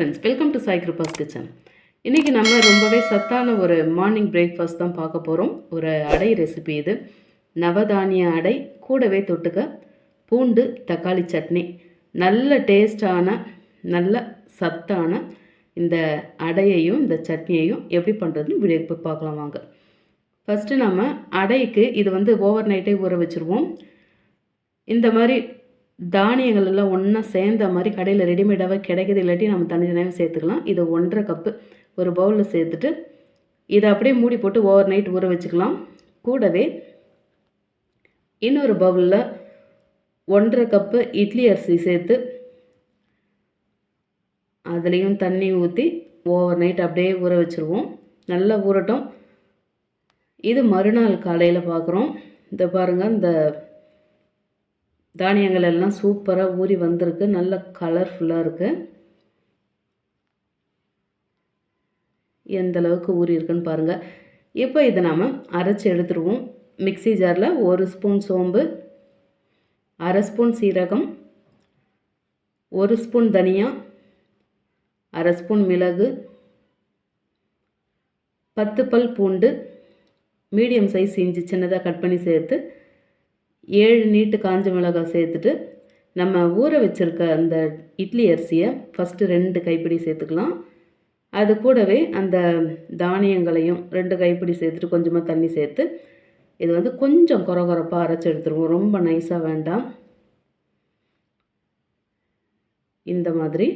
Friends welcome to Sai Kripa's kitchen இன்றைக்கி நம்ம ரொம்பவே சத்தான ஒரு மார்னிங் பிரேக்ஃபாஸ்ட் தான் பார்க்க போகிறோம் ஒரு அடை ரெசிபி இது. நவதானிய அடை கூடவே தொட்டுக்க பூண்டு தக்காளி சட்னி. நல்ல டேஸ்டான நல்ல சத்தான இந்த அடையையும் இந்த சட்னியையும் எப்படி பண்ணுறதுன்னு வீடியோ இப்போ பார்க்கலாம் வாங்க. ஃபஸ்ட்டு நம்ம அடைக்கு இது வந்து ஓவர் நைட்டே ஊற வச்சுருவோம். இந்த மாதிரி தானியங்கள் எல்லாம் ஒன்றா சேர்ந்த மாதிரி கடையில் ரெடிமேடாகவே கிடைக்கிது. இல்லாட்டி நம்ம தனி தனியாக சேர்த்துக்கலாம். இதை ஒன்றரை கப்பு ஒரு பவுலில் சேர்த்துட்டு இதை அப்படியே மூடி போட்டு ஓவர் நைட் ஊற வச்சுக்கலாம். கூடவே இன்னொரு பவுலில் ஒன்றரை கப்பு இட்லி அரிசி சேர்த்து அதுலேயும் தண்ணி ஊற்றி ஓவர் நைட் அப்படியே ஊற வச்சுருவோம். நல்லா ஊறட்டும். இது மறுநாள் காலையில் பார்க்குறோம் இந்த பாருங்கள் இந்த தானியங்கள் எல்லாம் சூப்பராக ஊறி வந்திருக்கு. நல்ல கலர்ஃபுல்லாக இருக்குது எந்த அளவுக்கு ஊறி இருக்குன்னு பாருங்கள் இப்போ இதை நாம் அரைச்சி எடுத்துருவோம். மிக்ஸி ஜாரில் ஒரு ஸ்பூன் சோம்பு அரை ஸ்பூன் சீரகம் ஒரு ஸ்பூன் தனியா அரை ஸ்பூன் மிளகு பத்து பல் பூண்டு மீடியம் சைஸ் இஞ்சி சின்னதாக கட் பண்ணி சேர்த்து ஏழு நீட்டு காஞ்ச மிளகாய் சேர்த்துட்டு நம்ம ஊற வச்சுருக்க அந்த இட்லி அரிசியை ஃபஸ்ட்டு ரெண்டு கைப்பிடி சேர்த்துக்கலாம். அது கூடவே அந்த தானியங்களையும் ரெண்டு கைப்பிடி சேர்த்துட்டு கொஞ்சமாக தண்ணி சேர்த்து இது வந்து கொஞ்சம் குறை குறைப்பாக அரைச்சி எடுத்துருவோம். ரொம்ப நைஸாக வேண்டாம். இந்த மாதிரி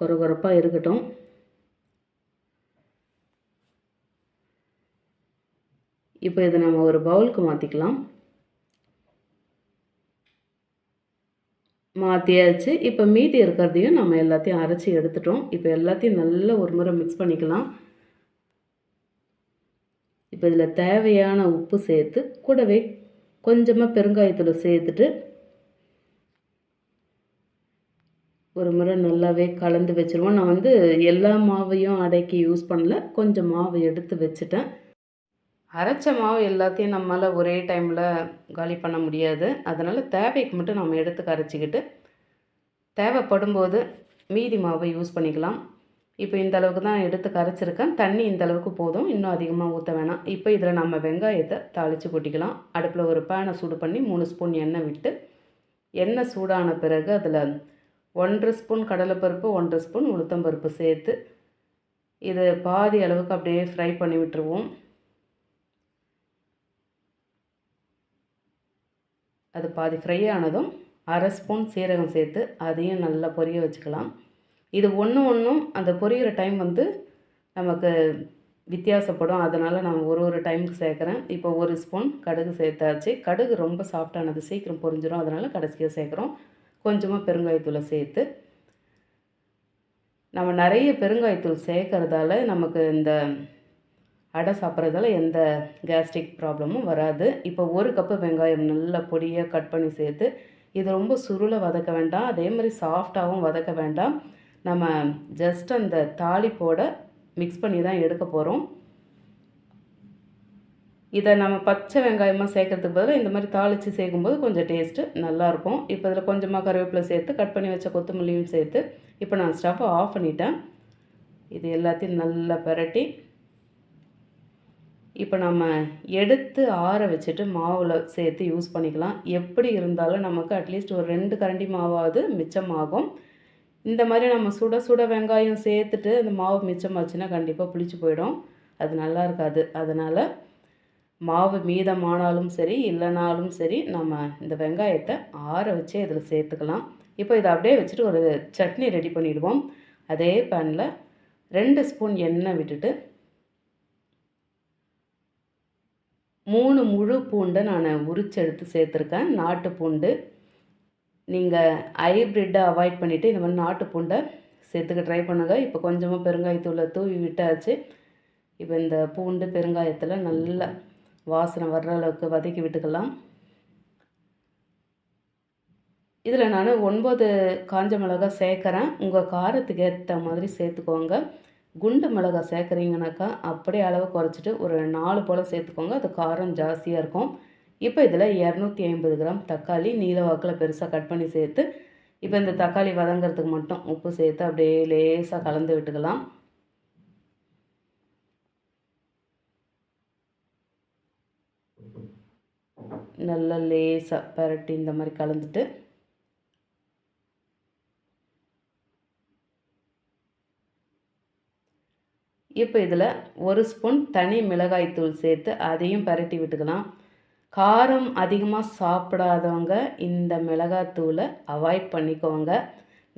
குறை குறைப்பாக இருக்கட்டும். இப்போ இதை நம்ம ஒரு பவுலுக்கு மாற்றிக்கலாம் மாற்றியாச்சு இப்போ மீதி இருக்கிறதையும் நம்ம எல்லாத்தையும் அரைச்சி எடுத்துட்டோம். இப்போ எல்லாத்தையும் நல்லா ஒரு முறை மிக்ஸ் பண்ணிக்கலாம். இப்போ இதில் தேவையான உப்பு சேர்த்து கூடவே கொஞ்சமாக பெருங்காயத்தூள் சேர்த்துட்டு ஒரு முறை நல்லாவே கலந்து வச்சுருவோம். நான் வந்து எல்லா மாவையும் அடைக்கி யூஸ் பண்ணல. கொஞ்சம் மாவு எடுத்து வச்சுட்டேன். அரைச்ச மாவு எல்லாத்தையும் நம்மளால் ஒரே டைமில் காலி பண்ண முடியாது. அதனால் தேவைக்கு மட்டும் நம்ம எடுத்து கரைச்சிக்கிட்டு தேவைப்படும் போது மீதி மாவை யூஸ் பண்ணிக்கலாம். இப்போ இந்த அளவுக்கு தான் எடுத்து கரைச்சிருக்கேன். தண்ணி இந்த அளவுக்கு போதும். இன்னும் அதிகமாக ஊற்ற வேணாம். இப்போ இதில் நம்ம வெங்காயத்தை தாளித்து கொட்டிக்கலாம். அடுப்பில் ஒரு பேனை சூடு பண்ணி மூணு ஸ்பூன் எண்ணெய் விட்டு எண்ணெய் சூடான பிறகு அதில் ஒன்றரை ஸ்பூன் கடலைப்பருப்பு ஒன்றரை ஸ்பூன் உளுத்தம்பருப்பு சேர்த்து இது பாதி அளவுக்கு அப்படியே ஃப்ரை பண்ணி விட்டுருவோம். அது பாதி ஃப்ரை ஆனதும் அரை ஸ்பூன் சீரகம் சேர்த்து அதையும் நல்லா பொரிய வச்சுக்கலாம். இது ஒன்று ஒன்றும் அந்த பொரியிற டைம் வந்து நமக்கு வித்தியாசப்படும். அதனால் நான் ஒரு ஒரு டைமுக்கு சேர்க்குறேன். இப்போ ஒரு ஸ்பூன் கடுகு சேர்த்தாச்சு. கடுகு ரொம்ப சாஃப்டானது சீக்கிரம் பொரிஞ்சிடும் அதனால் கடைசியாக சேர்க்குறோம். கொஞ்சமாக பெருங்காயத்தூளை சேர்த்து. நம்ம நிறைய பெருங்காயத்தூள் சேர்க்கறதால நமக்கு இந்த அடை சாப்பிட்றதால எந்த கேஸ்ட்ரிக் ப்ராப்ளமும் வராது. இப்போ ஒரு கப்பு வெங்காயம் நல்லா பொடியாக கட் பண்ணி சேர்த்து இது ரொம்ப சுருளை வதக்க வேண்டாம். அதே மாதிரி சாஃப்டாகவும் வதக்க வேண்டாம். நம்ம ஜஸ்ட் அந்த தாளிப்போட மிக்ஸ் பண்ணி தான் எடுக்க போகிறோம் இதை நம்ம பச்சை வெங்காயமாக சேர்க்கறதுக்கு பதிலாக இந்த மாதிரி தாளித்து சேர்க்கும்போது கொஞ்சம் டேஸ்ட்டு நல்லாயிருக்கும் இப்போ இதில் கொஞ்சமாக கருவேப்பிலை சேர்த்து கட் பண்ணி வச்ச கொத்தமல்லியும் சேர்த்து இப்போ நான் ஸ்டவ்வை ஆஃப் பண்ணிட்டேன். இது எல்லாத்தையும் நல்லா பரட்டி இப்போ நம்ம எடுத்து ஆற வச்சுட்டு மாவில் சேர்த்து யூஸ் பண்ணிக்கலாம். எப்படி இருந்தாலும் நமக்கு அட்லீஸ்ட் ஒரு ரெண்டு கரண்டி மாவாவது மிச்சமாகும். இந்த மாதிரி நம்ம சுட சுட வெங்காயம் சேர்த்துட்டு அந்த மாவு மிச்சமாச்சுன்னா கண்டிப்பாக புளிச்சு போயிடும். அது நல்லா இருக்காது. அதனால் மாவு மீதமானாலும் சரி இல்லைனாலும் சரி நம்ம இந்த வெங்காயத்தை ஆற வச்சே இதில் சேர்த்துக்கலாம். இப்போ இதை அப்படியே வச்சுட்டு ஒரு சட்னி ரெடி பண்ணிவிடுவோம் அதே பேனில் ரெண்டு ஸ்பூன் எண்ணெய் விட்டுட்டு மூணு முழு பூண்டை நான் உரிச்செடுத்து சேர்த்துருக்கேன். நாட்டு பூண்டு நீங்கள் ஹைப்ரிட்டை அவாய்ட் பண்ணிவிட்டு இந்த மாதிரி நாட்டு பூண்டை சேர்த்துக்க ட்ரை பண்ணுங்கள் இப்போ கொஞ்சமாக பெருங்காயத்தூளை தூவி விட்டாச்சு. இப்போ இந்த பூண்டு பெருங்காயத்தில் நல்ல வாசனை வர்ற அளவுக்கு வதக்கி விட்டுக்கலாம். இதில் நான் ஒன்பது காஞ்ச மிளகா சேர்க்குறேன். உங்கள் காரத்துக்கு ஏற்ற மாதிரி சேர்த்துக்கோங்க. குண்டு மிளகாய் சேர்க்குறீங்கனாக்கா அப்படியே அளவு குறைச்சிட்டு ஒரு நாலு போல் சேர்த்துக்கோங்க. அது காரம் ஜாஸ்தியாக இருக்கும். இப்போ இதில் இரநூத்தி ஐம்பது கிராம் தக்காளி நீல வாக்கில் பெருசாக கட் பண்ணி சேர்த்து இப்போ இந்த தக்காளி வதங்கிறதுக்கு மட்டும் உப்பு சேர்த்து அப்படியே லேசாக கலந்து விட்டுக்கலாம். நல்லா லேசாக பரட்டி இந்த மாதிரி கலந்துட்டு இப்போ இதில் ஒரு ஸ்பூன் தனி மிளகாய்த்தூள் சேர்த்து அதையும் பரட்டி விட்டுக்கலாம். காரம் அதிகமாக சாப்பிடாதவங்க இந்த மிளகாத்தூளை அவாய்ட் பண்ணிக்கோங்க.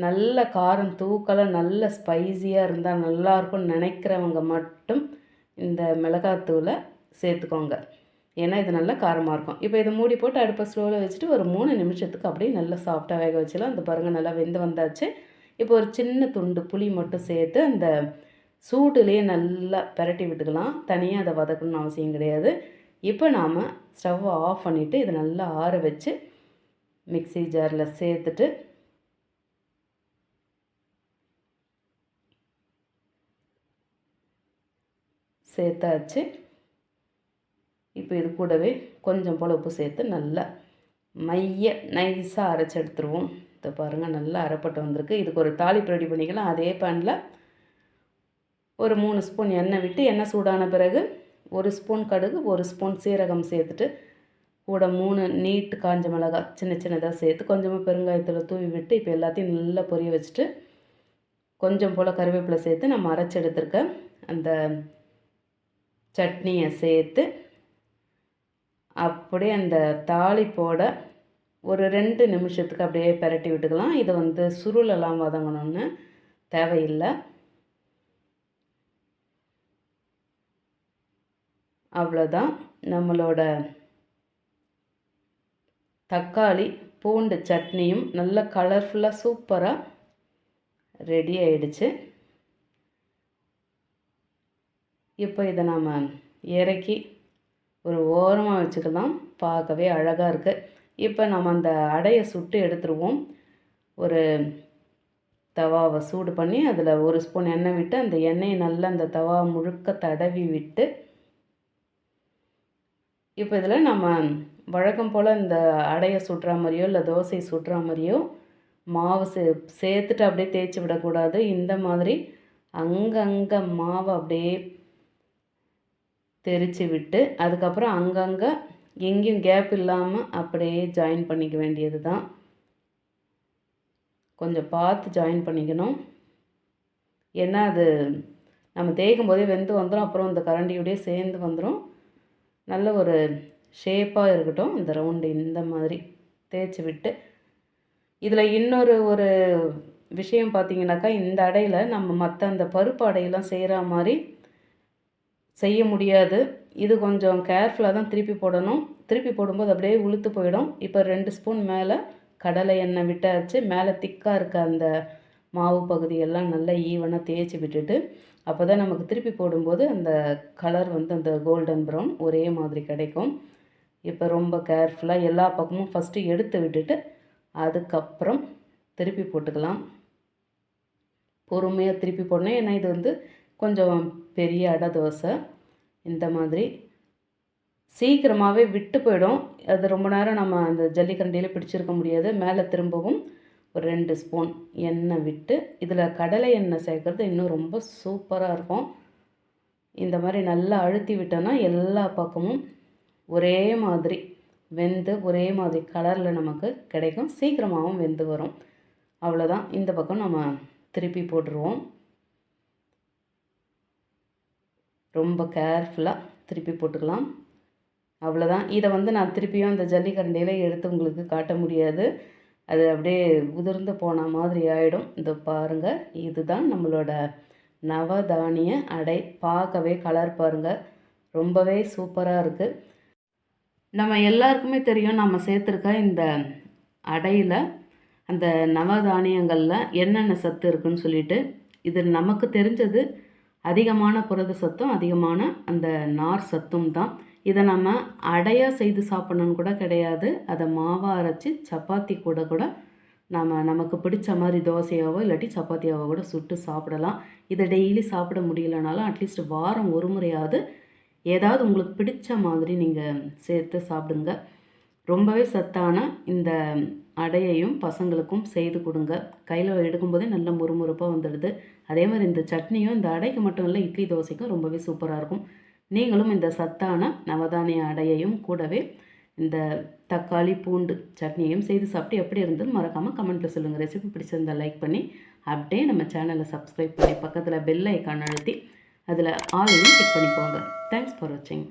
நல்ல காரம் தூக்கலாக நல்ல ஸ்பைஸியாக இருந்தால் நல்லாயிருக்கும்னு நினைக்கிறவங்க மட்டும் இந்த மிளகாத்தூளை சேர்த்துக்கோங்க. ஏன்னா இது நல்லா காரமாக இருக்கும். இப்போ இதை மூடி போட்டு அடுப்பை ஸ்லோவில் வச்சுட்டு ஒரு மூணு நிமிஷத்துக்கு அப்படியே நல்லா சாஃப்டாக வேக வச்சிடலாம். அந்த பாருங்கள் நல்லா வெந்து வந்தாச்சு. இப்போ ஒரு சின்ன துண்டு புளி மட்டும் சேர்த்து அந்த சூட்டுலேயே நல்லா பிரட்டி விட்டுக்கலாம். தனியாக அதை வதக்கணும்னு அவசியம் கிடையாது. இப்போ நாம் ஸ்டவ்வை ஆஃப் பண்ணிவிட்டு இதை நல்லா ஆற வச்சு மிக்ஸி ஜாரில் சேர்த்துட்டு சேர்த்தாச்சு. இப்போ இது கூடவே கொஞ்சம் போல் உப்பு சேர்த்து நல்லா மைய நைஸாக அரைச்சி எடுத்துருவோம். இதை பாருங்கள் நல்லா அரைப்பட்டு வந்திருக்கு. இதுக்கு ஒரு தாளிப்பு ரெடி பண்ணிக்கலாம். அதே பேனில் ஒரு மூணு ஸ்பூன் எண்ணெய் விட்டு எண்ணெய் சூடான பிறகு ஒரு ஸ்பூன் கடுகு ஒரு ஸ்பூன் சீரகம் சேர்த்துட்டு கூட மூணு நீட்டு காஞ்ச மிளகாய் சின்ன சின்னதாக சேர்த்து கொஞ்சமாக பெருங்காயத்தில் தூவி விட்டு இப்போ எல்லாத்தையும் நல்லா பொரிய வச்சுட்டு கொஞ்சம் போல் கருவேப்பிலை சேர்த்து நம்ம அரைச்சி எடுத்துருக்க அந்த சட்னியை சேர்த்து அப்படியே அந்த தாளிப்போட ஒரு ரெண்டு நிமிஷத்துக்கு அப்படியே பரட்டி விட்டுக்கலாம். இதை வந்து சுருளெல்லாம் வதங்கணும்னு தேவையில்லை. அவ்வளோதான் நம்மளோட தக்காளி பூண்டு சட்னியும் நல்ல கலர்ஃபுல்லாக சூப்பராக ரெடி ஆயிடுச்சு. இப்போ இதை நாம் இறக்கி ஒரு ஓரமாக வச்சுக்கலாம். பார்க்கவே அழகாக இருக்குது இப்போ நம்ம அந்த அடையை சுட்டு எடுத்துருவோம். ஒரு தவாவை சூடு பண்ணி அதில் ஒரு ஸ்பூன் எண்ணெய் விட்டு அந்த எண்ணெயை நல்லா அந்த தவா முழுக்க தடவி விட்டு இப்போ இதில் நம்ம வழக்கம் போல் இந்த அடையை சுட்டுற மாதிரியோ இல்லை தோசை சுட்டுற மாதிரியோ மாவு சே சேர்த்துட்டு அப்படியே தேய்ச்சி விடக்கூடாது. இந்த மாதிரி அங்கங்கே மாவை அப்படியே தெரித்து விட்டு அதுக்கப்புறம் அங்கங்கே எங்கேயும் கேப் இல்லாமல் அப்படியே ஜாயின் பண்ணிக்க வேண்டியது தான். கொஞ்சம் பார்த்து ஜாயின் பண்ணிக்கணும். ஏன்னா அது நம்ம தேய்க்கும் போதே வெந்து வந்துடும் அப்புறம் இந்த கரண்டியோடய சேர்ந்து வந்துடும் நல்ல ஒரு ஷேப்பாக இருக்கட்டும் இந்த ரவுண்டு இந்த மாதிரி தேய்ச்சி விட்டு இதில் இன்னொரு ஒரு விஷயம் பார்த்தீங்கன்னாக்கா இந்த அடையில் நம்ம மற்ற அந்த பருப்பு அடையெல்லாம் செய்கிற மாதிரி செய்ய முடியாது. இது கொஞ்சம் கேர்ஃபுல்லாக தான் திருப்பி போடணும். திருப்பி போடும்போது அப்படியே உளுத்து போயிடும். இப்போ ரெண்டு ஸ்பூன் மேலே கடலை எண்ணெய் விட்டாச்சு. மேலே திக்காக இருக்க அந்த மாவு பகுதியெல்லாம் நல்லா ஈவனாக தேய்ச்சி விட்டுட்டு அப்போ தான் நமக்கு திருப்பி போடும்போது அந்த கலர் வந்து அந்த கோல்டன் ப்ரௌன் ஒரே மாதிரி கிடைக்கும். இப்போ ரொம்ப கேர்ஃபுல்லாக எல்லா பக்கமும் ஃபஸ்ட்டு எடுத்து விட்டுட்டு அதுக்கப்புறம் திருப்பி போட்டுக்கலாம். பொறுமையாக திருப்பி போடணும். ஏன்னா இது வந்து கொஞ்சம் பெரிய அடை தோசை. இந்த மாதிரி சீக்கிரமாகவே விட்டு போயிடும். அது ரொம்ப நேரம் நம்ம அந்த ஜல்லிக்கரண்டியில் பிடிச்சிருக்க முடியாது. மேலே திரும்பவும் ஒரு ரெண்டு ஸ்பூன் எண்ணெய் விட்டு இதில் கடலை எண்ணெய் சேர்க்குறது இன்னும் ரொம்ப சூப்பராக இருக்கும். இந்த மாதிரி நல்லா அழுத்தி விட்டோன்னா எல்லா பக்கமும் ஒரே மாதிரி வெந்து ஒரே மாதிரி கலரில் நமக்கு கிடைக்கும். சீக்கிரமாகவும் வெந்து வரும். அவ்வளோதான். இந்த பக்கம் நம்ம திருப்பி போட்டுருவோம். ரொம்ப கேர்ஃபுல்லாக திருப்பி போட்டுக்கலாம். அவ்வளோதான். இதை வந்து நான் திருப்பியும் அந்த ஜல்லிக்கரண்டியில் எடுத்து உங்களுக்கு காட்ட முடியாது. அது அப்படியே உதிர்ந்து போன மாதிரி ஆகிடும் இந்த பாருங்கள் இதுதான் நம்மளோட நவதானிய அடை. பார்க்கவே கலர் பாருங்கள் ரொம்பவே சூப்பராக இருக்குது நம்ம எல்லாருக்குமே தெரியும் நம்ம சேர்த்துருக்க இந்த அடையில் அந்த நவதானியங்களில் என்னென்ன சத்து இருக்குன்னு சொல்லிட்டு. இது நமக்கு தெரிஞ்சது அதிகமான புரத சத்தும் அதிகமான அந்த நார் சத்தும் தான். இதை நம்ம அடையாக செய்து சாப்பிட்ணுன்னு கூட கிடையாது. அதை மாவாக அரைச்சி சப்பாத்தி கூட கூட நாம் நமக்கு பிடிச்ச மாதிரி தோசையாவோ இல்லாட்டி சப்பாத்தியாவோ கூட சுட்டு சாப்பிடலாம். இதை டெய்லி சாப்பிட முடியலனாலும் அட்லீஸ்ட் வாரம் ஒரு முறையாவது ஏதாவது உங்களுக்கு பிடிச்ச மாதிரி நீங்கள் சேர்த்து சாப்பிடுங்க. ரொம்பவே சத்தான இந்த அடையையும் பசங்களுக்கும் செய்து கொடுங்க. கையில் எடுக்கும்போதே நல்ல முறுமுறுப்பாக வந்துடுது. அதே மாதிரி இந்த சட்னியும் இந்த அடைக்கு மட்டும் இல்லை இட்லி தோசைக்கும் ரொம்பவே சூப்பராக இருக்கும். நீங்களும் இந்த சத்தான நவதானிய அடையையும் கூடவே இந்த தக்காளி பூண்டு சட்னியையும் செய்து சாப்பிட்டு எப்படி இருந்தது மறக்காமல் கமெண்ட்டில் சொல்லுங்கள் ரெசிபி பிடிச்சிருந்தால் லைக் பண்ணி அப்படியே நம்ம சேனலை சப்ஸ்கிரைப் பண்ணி பக்கத்தில் பெல் ஐக்கான் அழுத்தி அதில் ஆலையும் டிக் பண்ணி போங்க தேங்க்ஸ் ஃபார் வாட்சிங்